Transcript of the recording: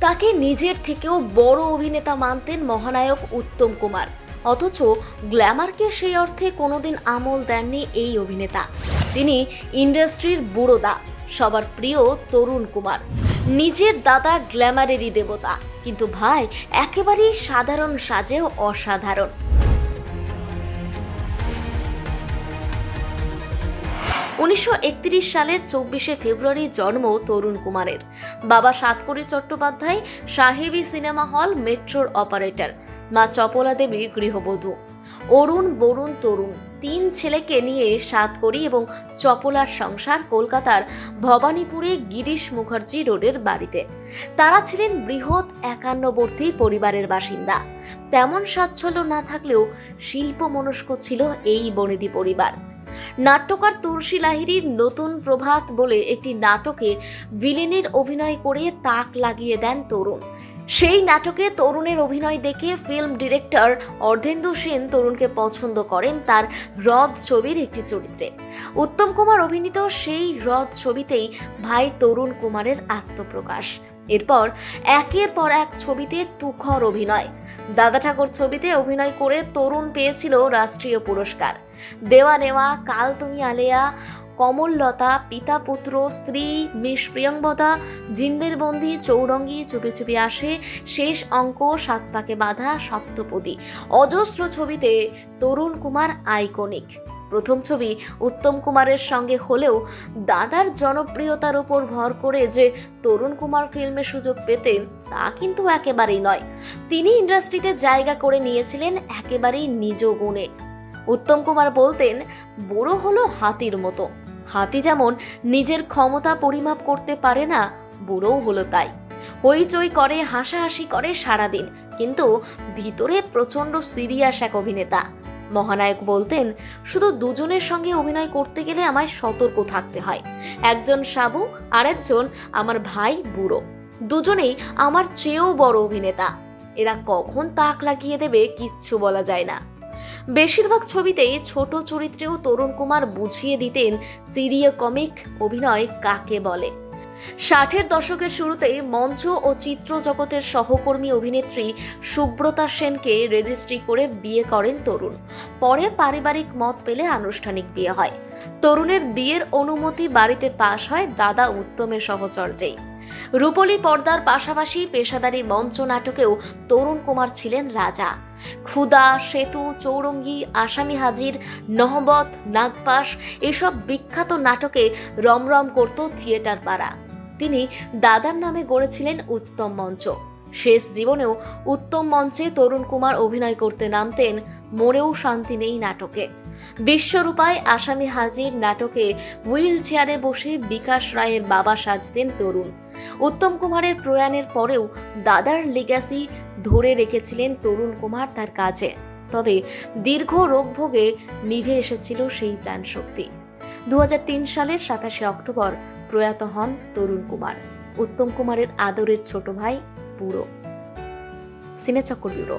তাকে নিজের থেকেও বড় অভিনেতা মানতেন মহানায়ক উত্তম কুমার। অথচ গ্ল্যামারকে সেই অর্থে কোনোদিন আমল দেননি এই অভিনেতা। তিনি ইন্ডাস্ট্রির বুড়োদা, সবার প্রিয় তরুণ কুমার। নিজের দাদা গ্ল্যামারেরই দেবতা। কিন্তু ভাই, একেবারেই সাধারণ সাজেও অসাধারণ। উনিশশো একত্রিশ সালের চব্বিশে ফেব্রুয়ারি জন্ম তরুণ কুমারের। বাবা সাতকড়ি চট্টোপাধ্যায়, সাহেবী সিনেমা হল, মেট্রোর অপারেটর। মা চপলা দেবী, গৃহবধূ। অরুণ, বরুণ, তরুণ। তিন ছেলেকে নিয়ে সাতকড়ি এবং চপলার সংসার কলকাতার ভবানীপুরে গিরিশ মুখার্জি রোডের বাড়িতে। তারা ছিলেন বৃহৎ একান্নবর্তী পরিবারের বাসিন্দা। তেমন সাচ্ছল্য না থাকলেও শিল্প মনস্ক ছিল এই বনেদি পরিবার। নাট্যকার তুলসী লাহিড়ির নতুন প্রভাত বলে একটি নাটকে ভিলেনের অভিনয় করে তাক লাগিয়ে দেন তরুণ। সেই নাটকে তরুণের অভিনয় দেখে ফিল্ম ডিরেক্টর অর্ধেন্দু সেন তরুণকে পছন্দ করেন তার হ্রদ ছবির একটি চরিত্রে। উত্তম কুমার অভিনীত সেই হ্রদ ছবিতেই ভাই তরুণ কুমারের আত্মপ্রকাশ। এরপর একের পর এক ছবিতে তুখর অভিনয়। দাদা ঠাকুর ছবিতে অভিনয় করে তরুণ পেয়েছিল রাষ্ট্রীয় পুরস্কার। দেওয়া নেওয়া কাল তুমি আলেয়া, কমললতা পিতা পুত্র স্ত্রী, মিস প্রিয়ঙ্বদা জিন্দের বন্দি, চৌরঙ্গি চুপি চুপি আসে, শেষ অঙ্ক, সাত পাকে বাঁধা সপ্তপদী। অজস্র ছবিতে তরুণ কুমার আইকনিক। প্রথম ছবি উত্তম কুমারের সঙ্গে হলেও দাদার জনপ্রিয়তার উপর ভর করে যে তরুণ কুমার ফিল্মে সুযোগ পেতেন তা কিন্তু একেবারেই নয়। তিনি ইন্ডাস্ট্রিতে জায়গা করে নিয়েছিলেন একেবারেই নিজ গুণে। উত্তম কুমার বলতেন, বুড়ো হলো হাতির মতো। হাতি যেমন নিজের ক্ষমতা পরিমাপ করতে পারে না, বুড়োও হলো তাই। হইচই করে, হাসাহাসি করে সারাদিন। কিন্তু ভিতরে প্রচণ্ড সিরিয়াস এক অভিনেতা। মহানায়ক বলতেন, শুধু দুজনের সঙ্গে অভিনয় করতে গেলে আমায় সতর্ক থাকতে হয়। একজন সাবু আর একজন আমার ভাই বুড়ো। দুজনেই আমার চেয়েও বড় অভিনেতা। এরা কখন তাক লাগিয়ে দেবে কিচ্ছু বলা যায় না। বেশিরভাগ ছবিতেই ছোট চরিত্রেও তরুণ কুমার বুঝিয়ে দিতেন, সিরিয় কমিক অভিনয় কাকে বলে? ষাটের দশকের শুরুতেই মঞ্চ ও চিত্র জগতের সহকর্মী অভিনেত্রী সুব্রতা সেনকে রেজিস্ট্রি করে বিয়ে করেন তরুণ। পরে পারিবারিক মত পেলে আনুষ্ঠানিক বিয়ে হয়। তরুণের বিয়ের অনুমতি বাড়িতে পাশ হয় দাদা উত্তমের সহচর্যেই। রূপলী পর্দার পাশাপাশি পেশাদারি মঞ্চ নাটকেও তরুণ কুমার ছিলেন রাজা। ক্ষুদা, সেতু, চৌরঙ্গি, আসামি হাজির, নহবত, নাগপাশ, এসব বিখ্যাত নাটকে রমরম করত থিয়েটার পাড়া। তিনি দাদার নামে গড়েছিলেন উত্তম মঞ্চ। শেষ জীবনেও উত্তম মঞ্চে তরুণ কুমার অভিনয় করতে নামতেন, মোরেও শান্তি নেই নাটকে। বিশ্বরূপায় আসামি হাজির নাটকে হুইল চেয়ারে বসে বিকাশ রায়ের বাবা সাজতেন তরুণ। উত্তম কুমারের প্রয়াণের পরেও দাদার লেগাসি ধরে রেখেছিলেন তরুণ কুমার তার কাজে তবে দীর্ঘ রোগভোগে নিভে এসেছিল সেই প্রাণ শক্তি। দু হাজার তিন সালের সাতাশে অক্টোবর প্রয়াত হন তরুণ কুমার, উত্তম কুমারের আদরের ছোট ভাই পুরো সিনেচক্র ব্যুরো।